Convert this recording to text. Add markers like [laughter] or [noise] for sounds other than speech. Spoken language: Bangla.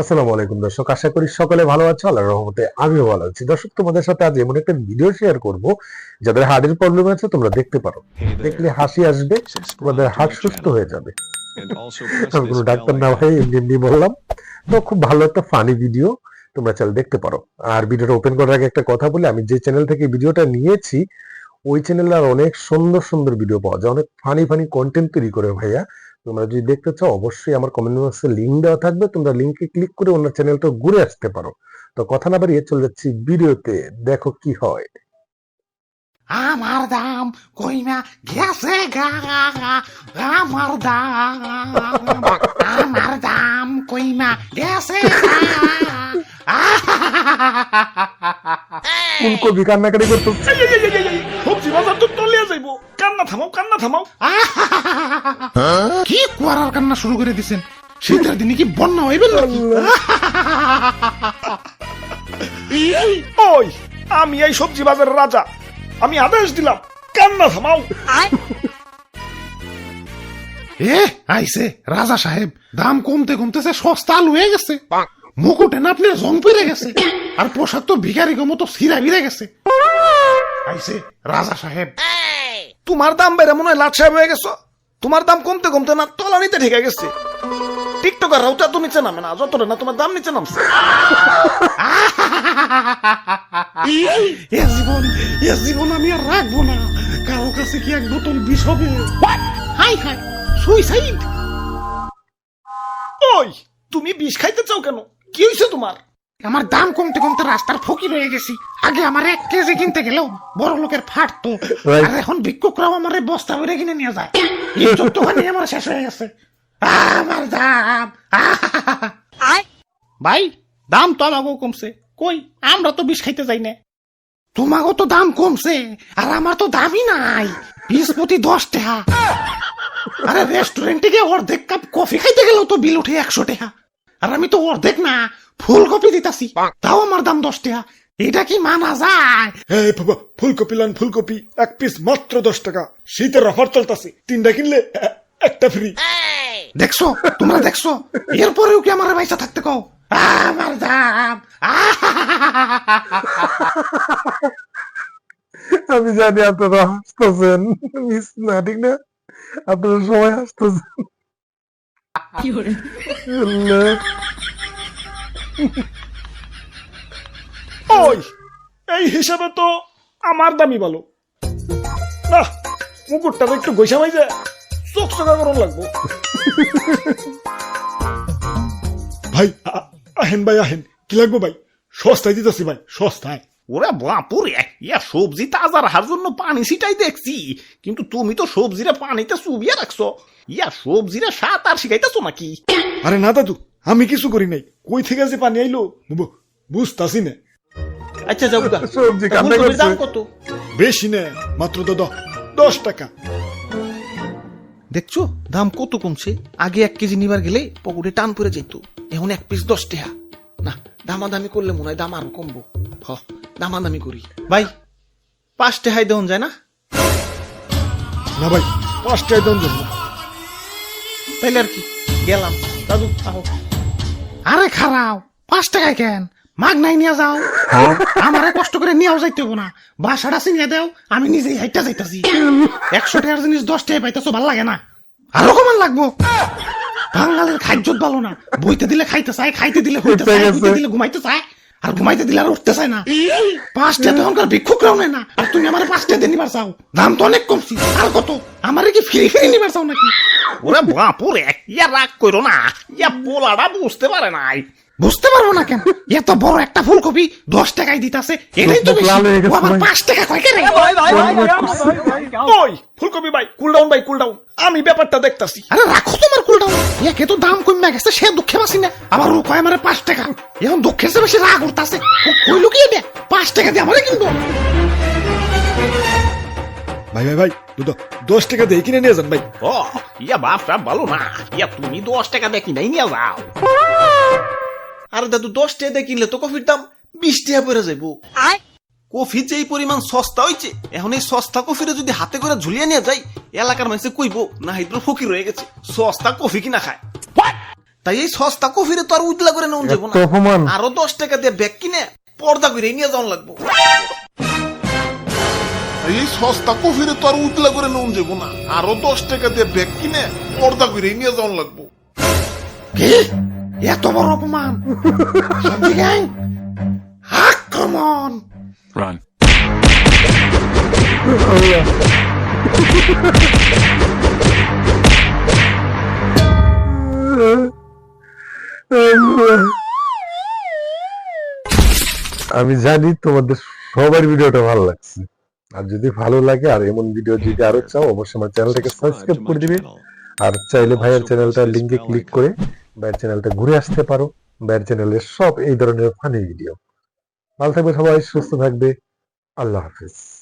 আসসালামু আলাইকুম দর্শক আশা করি সকলে ভালো আছো আল্লাহর রহমতে আমিও ভালো আছি। দর্শক তোমাদের সাথে আজ এমন একটা ভিডিও শেয়ার করব যাদের হার্টের প্রবলেম আছে তোমরা দেখতে পারো। দেখলে হাসি আসবে তোমাদের হার্ট সুস্থ হয়ে যাবে। আমি [laughs] কোনো ডাক্তার না ভাই এমনি এমনি বললাম। তো খুব ভালো একটা ফানি ভিডিও তোমরা চাইলে দেখতে পারো। আর ভিডিওটা ওপেন করার আগে একটা কথা বলি আমি যে চ্যানেল থেকে ভিডিওটা নিয়েছি ওই চ্যানেলে আর অনেক সুন্দর সুন্দর ভিডিও পাওয়া যায়। অনেক ফানি ফানি কন্টেন্ট তৈরি করে ভাইয়া। তোমরা যদি দেখতে চাও অবশ্যই আমার কমেন্ট বক্সে লিঙ্ক দেওয়া থাকবে। তোমরা লিঙ্কে ক্লিক করে অন্য চ্যানেলটা ঘুরে আসতে পারো। তো কথা না বাড়িয়ে চলে যাচ্ছি ভিডিওতে। দেখো কি হয়। আমার দাম কইমা গেছে গা। আমার দাম আমার দাম কইমা গেছে গা। ফুলকপি কান্নাকাটি করতো? সবজি বাজার তো তলিয়ে যাইবো। কান্না থামাও কান্না থামাও। কি কুয়ারার কান্না শুরু করে দিছেন? শীতের দিনে কি বন্যা হইবে নাকি? ওই আমি এই সবজি বাজারের রাজা। আমি আদেশ দিলাম কান্না থামাও। এ আইছে রাজা সাহেব দাম কমতে কমতেছে সস্তা আলু হয়ে গেছে। মুকুটে না আপনার জং পেরে গেছে। আর পোশাক তো ভিখারি মতো সিরা বিরে গেছে। আইছে রাজা সাহেব। তোমার দাম বেড়ে মনে হয় লাট সাহেব হয়ে গেছো? তোমার দাম কমতে কমতে না তলানিতে ঠেকে গেছে। টিকটকার রাউটা তো নিচে নামে না যতটা না তোমার দাম নিচে নামছে। এ জীবন এ জীবন আমি আর রাখব না। কারও কাছে কি এক বোতল বিষ হবে? হাই হাই সুইসাইড ওই তুমি বিষ খাইতে চাও কেন? কি হয়েছে তোমার? আমার দাম কমতে কমতে রাস্তার ফকির হয়ে গেছি। আগে আমার এক কেজি কিনতে গেলেও বড় লোকের ফাটতো আর এখন ভিক্ষুকরাও আমার বস্তা ভরে কিনে নিয়ে যায়। যতখানি আমার শেষ হয়ে গেছে। আমার দাম। ভাই দাম তো আমাকেও কমছে। কই আমরা তো বিষ খাইতে যাই না। তোমাকেও তো দাম কমছে আর আমার তো দামই নাই। বিশ প্রতি দশ টাকা। আরে রেস্টুরেন্টে গিয়ে অর্ধেক কাপ কফি খাইতে গেলেও তো বিল উঠে একশো টাকা। আর আমি তো অর্ধেক না ফুলকপি দিতাছি। তাও আমার দাম দশ টাকা। এটা কি মানা যায়? এই বাবা ফুলকপি লান ফুলকপি এক পিস মাত্র দশ টাকা। শীতের অফার চলতেছে। তিনটা কিনলে একটা ফ্রি। দেখছ? তোমরা দেখছ? এরপরেও কি আমার পয়সা থাকতে কও? আমার দাম। আমি জানি আপনারা হাসতেছেন। মিস না ঠিক না? আপনারা সবাই হাসতেছেন। ওই এই হিসাবে তো আমার দামই ভালো। না মুকুটটা তো একটু গৈসা মাই যায় চোখ চোখা গরম লাগবো। ভাই আহেন ভাই আহেন। কি লাগবো ভাই? সস্তায় দিতেছি ভাই সস্তায়। ওরে বাপুরে ইয়া সবজি তাজা রাখার জন্য পানি ছিটাই দেখছি। কিন্তু তুমি তো সবজিরে পানিতে চুবিয়ে রাখছো। ইয়া সবজিরে সাত আর শিখাইতেছো নাকি? আরে না দাদু আমি কিছু করি নাই। কই থেকে যে পানি আইলো? বুঝতাছি না। আচ্ছা গা। সবজি দাম কত? বেশি না মাত্র তো দশ টাকা। দেখছ দাম কত কমছে? আগে এক কেজি নিবার গেলে পকেটে টান পড়ে যেত। এখন এক পিস দশ টাকা। না দামাদামি করলে মনে হয় দাম আরও কমবো। হ। দামাদামি করি। ভাই পাঁচ টাকায় দেওয়া যায় না? না ভাই পাঁচটায় দাম জন্য তাইলে আর কি গেলাম। দাদু আহো। আরে খারাও পাঁচ টাকায় কেন? মাগ নাই নিয়ে যাও। আমারে কষ্ট করে নিয়েও যাইতে হব না। বাসাটা চিনিয়ে দাও আমি নিজেই হাইটা যাইতাছি। একশো টাকার জিনিস দশ টাকা পাইতেছো ভালো লাগে না। আরও কমান লাগবো। বাঙালির খাদ্য ভালো না। বইতে দিলে খাইতে চায় খাইতে দিলে হইতে চায় দিলে ঘুমাইতে চায়। আর ঘুমাইতে দিলে আর উঠতে চায় না। পাঁচটা তো এখনকার ভিক্ষুকরাও নেয় না। আর তুমি আমার পাঁচটা দিয়ে নিবার চাও। দাম তো অনেক কমছি। আর কত? আমার কি ফিরে ফিরে নিবার চাও নাকি? ওরে বাপুরে, ইয়া রাগ করো না। ইয়া পোলাটা বুঝতে পারে নাই। বুঝতে পারব না কেন? এত বড় একটা ফুলকপি দশ টাকায় দিতাছে এটাই তো বেশি। লাল গেছে ও আবার পাঁচ টাকা কয় কেন ওই ফুলকপি ভাই কুল ডাউন ভাই কুল ডাউন আমি ব্যাপারটা দেখতাছি। আরে রাখো তোমার কুলটাও একে তো দাম কমে গেছে সে দুঃখে বাসি না। আবার ও কয় আমারে পাঁচ টাকা। এখন দুঃখের চেয়ে বেশি রাগ উঠতাছে। ও কই লুকিয়ে দে পাঁচ টাকা দিয়ে আমারে কিনবো। ভাই ভাই ভাই দুটো দশ টাকা দিয়ে কিনে নিয়ে যান ভাই। ও ইয়া বাপটা ভালো না। ইয়া তুমি দশ টাকা দেখি নাই নিয়ে যাও। আরে দাদু দশ টাকা দিয়ে কিনলে তো কফির দাম বিশ টাকা পড়ে যাইবো। কফি যে এই পরিমাণ সস্তা হইছে এখন এই সস্তা কফিরে যদি হাতে করে ঝুলিয়ে নিয়ে যাই এলাকার মানুষে কইবো না হাইদ্র ফকির হয়ে গেছে সস্তা কফি কিনা খায়। তাই এই সস্তা কফিরে তো আর উজলা করে নেওয়া যাব না। অপমান। আরও দশ টাকা দিয়ে ব্যাগ কিনে পর্দা করে নিয়ে যাওয়া লাগবো। এই সস্তা কফিরে তো আর উতলা করে নুন যাব না। আরও দশ টাকা দিয়ে ব্যাগ কিনে পর্দা করে নিয়ে যাওয়ান লাগবো। কি? এত বড় অপমান। সঞ্জয় গ্যাং আক্রমণ। Run. আমি জানি তোমাদের সবার ভিডিওটা ভালো লাগছে। আর যদি ভালো লাগে আর এমন ভিডিও যদি আরও চাও অবশ্যই আমার চ্যানেলটাকে সাবস্ক্রাইব করে দিবে। আর চাইলে ভাইয়ের চ্যানেলটা লিঙ্কে ক্লিক করে ভাইয়ের চ্যানেলটা ঘুরে আসতে পারো। ব্যাট চ্যানেলের সব এই ধরনের ফানি ভিডিও ভালো থাকবে সবাই, সুস্থ থাকবে। আল্লাহ হাফিজ।